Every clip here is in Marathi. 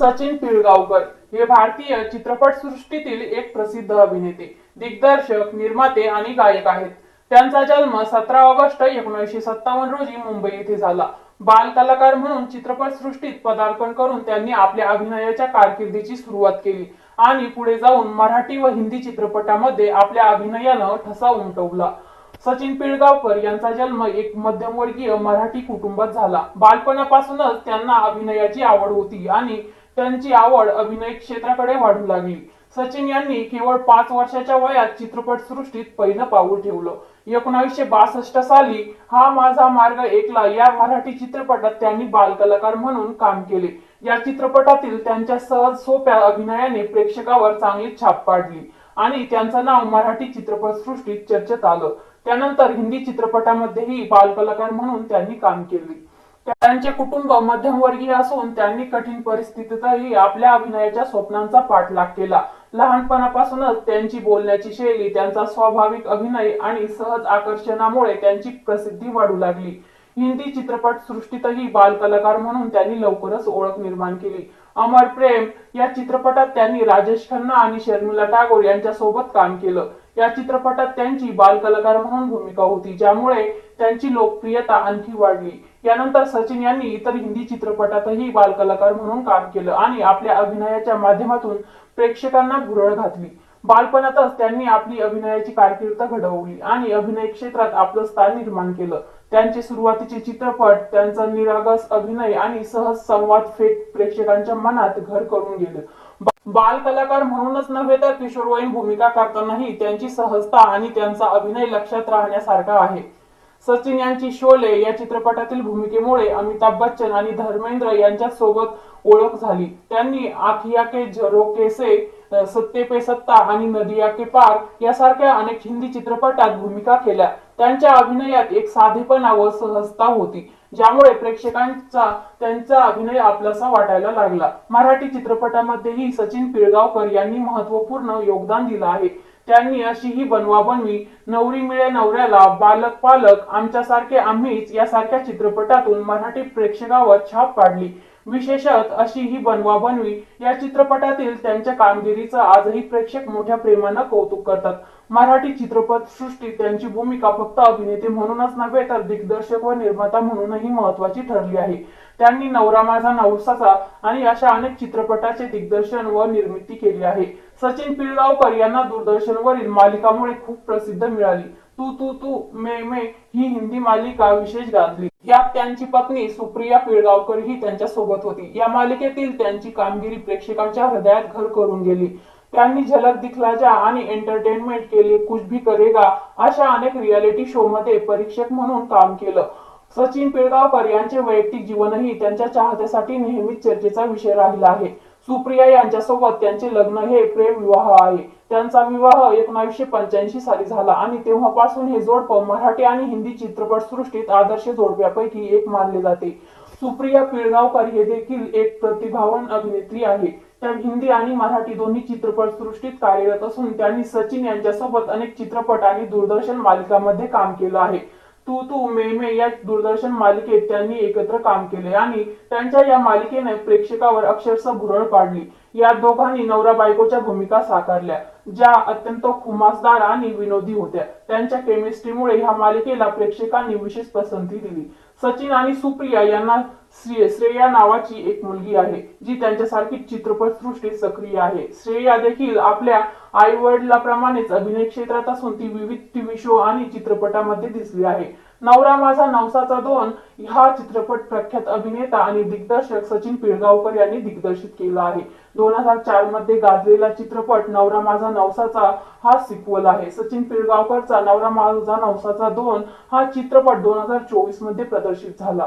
सचिन पिळगावकर हे भारतीय चित्रपटसृष्टीतील एक प्रसिद्ध अभिनेते दिग्दर्शक निर्माते आणि गायक आहेत. त्यांचा जन्म सतरा ऑगस्ट एकोणीसशे सत्तावन्न रोजी मुंबई येथे झाला. बाल कलाकार म्हणून चित्रपटसृष्टीत पदार्पण करून त्यांनी आपल्या अभिनयाच्या कारकिर्दीची सुरुवात केली आणि पुढे जाऊन मराठी व हिंदी चित्रपटामध्ये आपल्या अभिनयानं ठसा उमटवला. सचिन पिळगावकर यांचा जन्म एक मध्यमवर्गीय मराठी कुटुंबात झाला. बालपणापासूनच त्यांना अभिनयाची आवड होती आणि त्यांची आवड अभिनय क्षेत्राकडे वाढू लागली. सचिन यांनी केवळ पाच वर्षाच्या वयात चित्रपट सृष्टीत पहिलं पाऊल ठेवलं. एकोणावीसशे बासष्ट साली हा माझा मार्ग एकला या मराठी चित्रपटात त्यांनी बालकलाकार म्हणून काम केले. या चित्रपटातील त्यांच्या सहज सोप्या अभिनयाने प्रेक्षकावर चांगली छाप पाडली आणि त्यांचं नाव मराठी चित्रपट सृष्टीत चर्चेत आलं. त्यानंतर हिंदी चित्रपटामध्येही बालकलाकार म्हणून त्यांनी काम केले. त्यांचे कुटुंब मध्यमवर्गीय असून त्यांनी कठीण परिस्थितीतही आपल्या अभिनयाच्या स्वप्नांचा पाठलाग केला. लहानपणापासूनच त्यांची बोलण्याची शैली त्यांचा स्वाभाविक अभिनय आणि सहज आकर्षणामुळे त्यांची प्रसिद्धी वाढू लागली. हिंदी चित्रपट सृष्टीतही बालकलाकार म्हणून त्यांनी लवकरच ओळख निर्माण केली. अमर प्रेम या चित्रपटात त्यांनी राजेश खन्ना आणि शर्मिला टागोर यांच्या सोबत काम केलं. या चित्रपटात त्यांची बालकलाकार म्हणून भूमिका होती ज्यामुळे त्यांची लोकप्रियता आणखी वाढली. यानंतर सचिन यांनी इतर हिंदी चित्रपटातही बालकलाकार म्हणून काम केलं आणि आपल्या अभिनयाच्या माध्यमातून प्रेक्षकांना भुरळ घातली. बालपणातच त्यांनी आपली अभिनयाची कारकीर्द घडवली आणि अभिनय क्षेत्रात आपलं स्थान निर्माण केलं. त्यांचे सुरुवातीचे चित्रपट त्यांचा निरागस अभिनय आणि सहज संवाद फेक प्रेक्षकांच्या मनात घर करून गेलं. बालकलाकार बाल कलाकार म्हणूनच नव्हे तर किशोरवयीन भूमिका करतानाही त्यांची सहजता आणि त्यांचा अभिनय लक्षात राहण्यासारखा आहे. सचिन यांची शोले या चित्रपटातील भूमिकेमुळे अमिताभ बच्चन आणि धर्मेंद्र यांच्या सोबत ओळख झाली. त्यांनी आखिया के झरोकेसे केसे सत्ते पे सत्ता आणि नदिया के पार यासारख्या अनेक हिंदी चित्रपटात भूमिका केल्या. त्यांच्या अभिनयात एक साधेपणा व सहजता होती ज्यामुळे प्रेक्षकांचा त्यांचा अभिनय आपलासा वाटायला लागला. मराठी चित्रपटामध्येही सचिन पिळगावकर यांनी महत्त्वपूर्ण योगदान दिलं आहे. त्यांनी अशी ही बनवा बनवी नवरी मिळे नवऱ्याला बालक पालक आमच्यासारखे आम्हीच यासारख्या चित्रपटातून मराठी प्रेक्षकावर छाप पाडली. विशेषत अशी ही बनवा बनवी या चित्रपटातील त्यांच्या कामगिरीचं आजही प्रेक्षक मोठ्या प्रेमानं कौतुक करतात. मराठी चित्रपट सृष्टीत त्यांची भूमिका फक्त अभिनेते म्हणूनच नव्हे तर दिग्दर्शक व निर्माता म्हणूनही महत्वाची ठरली आहे. त्यांनी नवरा माझा नवसाचा आणि अशा अनेक चित्रपटाचे दिग्दर्शन व निर्मिती केली आहे. सचिन पिळगावकर यांना दूरदर्शनवरील मालिकामुळे खूप प्रसिद्ध मिळाली. तू तू तू मे मे ही हिंदी मालिका विशेष गाजली. यात त्यांची पत्नी सुप्रिया पिळगावकर ही त्यांच्यासोबत होती. या मालिकेतील त्यांची कामगिरी प्रेक्षकांच्या हृदयात घर करून गेली. त्यांनी झलक दिखला जा आणि एंटरटेनमेंट केले कुछ भी करेगा अशा अनेक रियालिटी शो मध्ये परीक्षक म्हणून काम केलं. सचिन पिळगावकर यांचे वैयक्तिक जीवनही त्यांच्या चाहत्यासाठी नेहमीच चर्चेचा विषय राहिला आहे. सुप्रिया यांच्यासोबत त्यांचे लग्न हे प्रेम विवाह आहे. त्यांचा विवाह एकोणीसशे पंच्याऐंशी साली झाला आणि तेव्हापासून हे जोडपं मराठी आणि हिंदी चित्रपट सृष्टीत आदर्श जोडप्यापैकी एक मानले जाते. सुप्रिया पिळगावकर हे देखील एक प्रतिभावान अभिनेत्री आहे त्या हिंदी आणि मराठी दोन्ही चित्रपट सृष्टीत कार्यरत असून त्यांनी सचिन यांच्यासोबत अनेक चित्रपट आणि दूरदर्शन मालिकांमध्ये काम केलं आहे. तू तू मे मे या दूरदर्शन मालिकेत त्यांनी एकत्र काम केले आणि त्यांच्या या मालिकेने प्रेक्षकावर अक्षरशः भुरळ पाडली. या दोघांनी नवरा बायकोच्या भूमिका साकारल्या ज्या अत्यंत खुमासदार आणि विनोदी होत्या. त्यांच्या केमिस्ट्रीमुळे ह्या मालिकेला प्रेक्षकांनी विशेष पसंती दिली. सचिन आणि सुप्रिया यांना श्रेया नावाची एक मुलगी आहे जी त्यांच्यासारखी चित्रपटसृष्टीत सक्रिय आहे. श्रेया देखील आपल्या आई वडिलाप्रमाणेच अभिनय क्षेत्रात असून ती विविध टीव्ही शो आणि चित्रपटामध्ये दिसली आहे. नवरा माझा नवसाचा दोन हा चित्रपट प्रख्यात अभिनेता आणि दिग्दर्शक सचिन पिळगावकर यांनी दिग्दर्शित केला आहे. दोन हजार चारमध्ये गाजलेला चित्रपट नवरा माझा नवसाचा हा सिक्वल आहे. सचिन पिळगावकरचा नवरा माझा नवसाचा दोन हा चित्रपट दोन हजार चोवीसमध्ये प्रदर्शित झाला.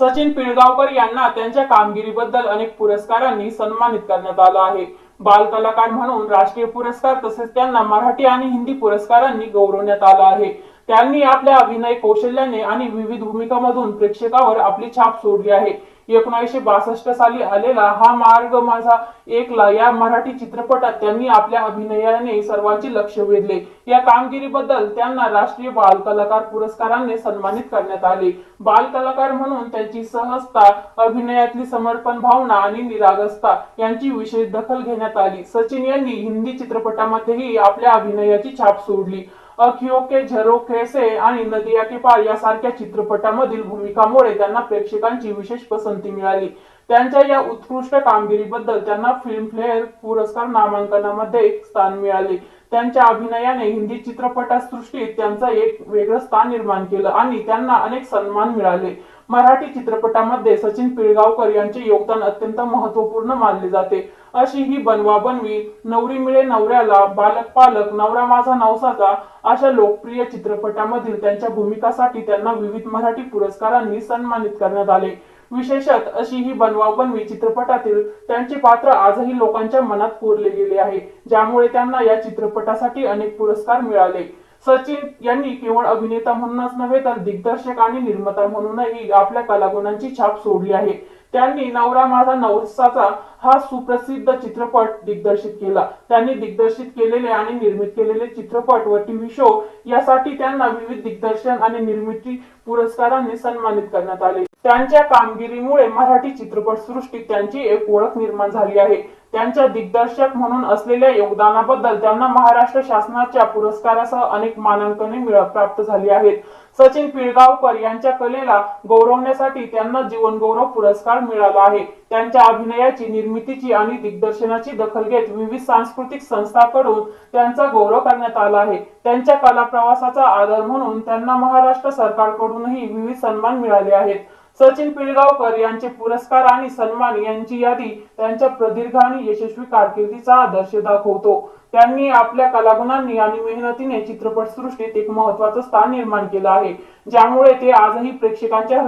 सचिन पिळगावकर यांना त्यांच्या कामगिरीबद्दल अनेक पुरस्कारांनी सन्मानित करण्यात आलं आहे. बाल कलाकार म्हणून राष्ट्रीय पुरस्कार तसेच त्यांना मराठी आणि हिंदी पुरस्कारांनी गौरवण्यात आलं आहे. त्यांनी आपल्या अभिनय कौशल्याने आणि विविध भूमिकांमधून प्रेक्षकावर आपली छाप सोडली आहे. एकोणीसशे बासष्ट साली आलेला हा मार्ग माझा एकला. या मराठी चित्रपटात त्यांनी आपल्या अभिनयाने सर्वांचे लक्ष वेधले. या कामगिरीबद्दल त्यांना राष्ट्रीय बाल कलाकार पुरस्काराने सन्मानित करण्यात आले. बाल कलाकार म्हणून त्यांची सहजता अभिनयातली समर्पण भावना आणि निरागसता यांची विशेष दखल घेण्यात आली. सचिन यांनी हिंदी चित्रपटामध्येही आपल्या अभिनयाची छाप सोडली. अखिओ के झरोखे आणि नदिया के पार यासारख्या चित्रपटामधील भूमिकामुळे त्यांना प्रेक्षकांची विशेष पसंती मिळाली. त्यांच्या या उत्कृष्ट कामगिरीबद्दल त्यांना फिल्मफेअर पुरस्कार नामांकनामध्ये एक स्थान मिळाले. त्यांच्या अभिनयाने हिंदी चित्रपटसृष्टीत त्यांचं एक वेगळं स्थान निर्माण केलं आणि त्यांना अनेक सन्मान मिळाले. मराठी चित्रपटामध्ये सचिन पिळगावकर यांचे योगदान अत्यंत महत्त्वपूर्ण मानले जाते. अशी ही बनवा बनवी नवरी मिळे नवऱ्याला बालक पालक नवरा माझा नवसाचा अशा लोकप्रिय चित्रपटामधील त्यांच्या भूमिकासाठी त्यांना विविध मराठी पुरस्कारांनी सन्मानित करण्यात आले. विशेषत अशी ही बनवा बनवी चित्रपटातील त्यांचे पात्र आजही लोकांच्या मनात कोरले गेले आहे ज्यामुळे त्यांना या चित्रपटासाठी अनेक पुरस्कार मिळाले. सचिन यांनी केवळ अभिनेता म्हणूनच नव्हे तर दिग्दर्शक आणि निर्माता म्हणूनही आपल्या कलागुणांची छाप सोडली आहे. त्यांनी नवरा माझा नवसाचा हा सुप्रसिद्ध चित्रपट दिग्दर्शित केला. त्यांनी दिग्दर्शित केलेले आणि निर्मित केलेले चित्रपट व टीव्ही शो यासाठी त्यांना विविध दिग्दर्शन आणि निर्मिती पुरस्कारांनी सन्मानित करण्यात आले. त्यांच्या कामगिरीमुळे मराठी चित्रपटसृष्टीत त्यांची एक ओळख निर्माण झाली आहे. त्यांच्या दिग्दर्शक म्हणून असलेल्या योगदानाबद्दल त्यांना महाराष्ट्र शासनाच्या पुरस्कारासह अनेक मानांकने प्राप्त झाली आहेत. सचिन पिळगावकर यांच्या कलेला गौरवण्यासाठी त्यांना जीवनगौरव पुरस्कार मिळाला आहे. त्यांच्या अभिनयाची निर्मितीची आणि दिग्दर्शनाची दखल घेत विविध सांस्कृतिक संस्थांकडून त्यांचा गौरव करण्यात आला आहे. त्यांच्या कला प्रवासाचा आदर म्हणून त्यांना महाराष्ट्र सरकारकडूनही विविध सन्मान मिळाले आहेत. सचिन पिळगावकर यांचे पुरस्कार आणि सन्मान यांची यादी त्यांच्या प्रदीर्घ आणि यशस्वी कारकिर्दीचा आदर्श दाखवतो. त्यांनी आपल्या कलागुणांनी आणि मेहनतीने चित्रपटसृष्टीत एक महत्वाचं स्थान निर्माण केलं आहे ज्यामुळे ते आजही प्रेक्षकांच्या